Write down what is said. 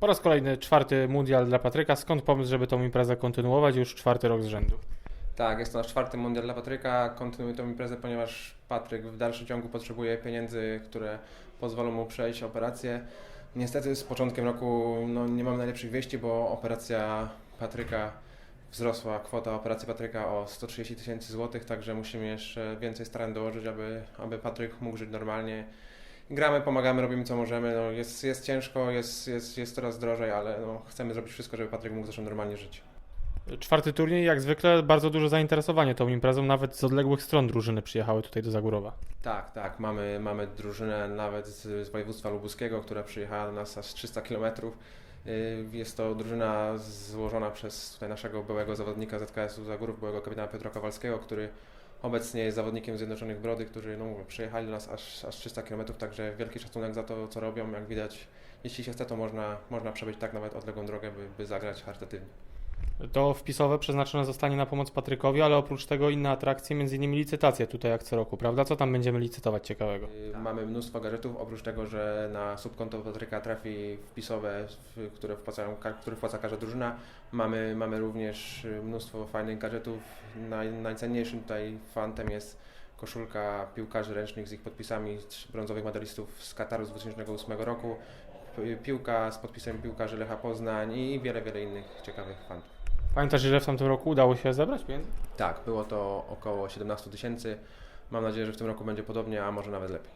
Po raz kolejny czwarty mundial dla Patryka. Skąd pomysł, żeby tą imprezę kontynuować już czwarty rok z rzędu? Tak, jest to nasz czwarty mundial dla Patryka. Kontynuuję tą imprezę, ponieważ Patryk w dalszym ciągu potrzebuje pieniędzy, które pozwolą mu przejść operację. Niestety z początkiem roku no, nie mamy najlepszych wieści, bo operacja Patryka wzrosła, kwota operacji Patryka o 130 tysięcy złotych, także musimy jeszcze więcej starań dołożyć, aby, aby Patryk mógł żyć normalnie. Gramy, pomagamy, robimy co możemy. No, jest, jest ciężko, jest, jest, jest coraz drożej, ale no, chcemy zrobić wszystko, żeby Patryk mógł zacząć normalnie żyć. Czwarty turniej, jak zwykle, bardzo duże zainteresowanie tą imprezą. Nawet z odległych stron drużyny przyjechały tutaj do Zagórowa. Tak, tak. Mamy, mamy drużynę nawet z, z województwa lubuskiego, która przyjechała do nas aż 300 km. Jest to drużyna złożona przez tutaj naszego byłego zawodnika ZKS-u Zagórów, byłego kapitana Piotra Kowalskiego, który obecnie jest zawodnikiem Zjednoczonych Brody, którzy no, mówię, przyjechali do nas aż, aż 300 km, także wielki szacunek za to, co robią. Jak widać, jeśli się chce, to można, można przebyć tak nawet odległą drogę, by, by zagrać charytatywnie. To wpisowe przeznaczone zostanie na pomoc Patrykowi, ale oprócz tego inne atrakcje, m.in. licytacje tutaj jak co roku, prawda? Co tam będziemy licytować ciekawego? Y, Mamy mnóstwo gadżetów, oprócz tego, że na subkonto Patryka trafi wpisowe, które, wpłacają, ka- które wpłaca każda drużyna. Mamy, mamy również y, mnóstwo fajnych gadżetów. Naj, najcenniejszym tutaj fantem jest koszulka piłkarzy ręcznych z ich podpisami brązowych medalistów z Kataru z 2008 roku, piłka z podpisem piłkarzy Lecha Poznań i wiele, wiele innych ciekawych fantów. Pamiętasz, ile w tamtym roku udało się zebrać pieniędzy? Tak, było to około 17 tysięcy. Mam nadzieję, że w tym roku będzie podobnie, a może nawet lepiej.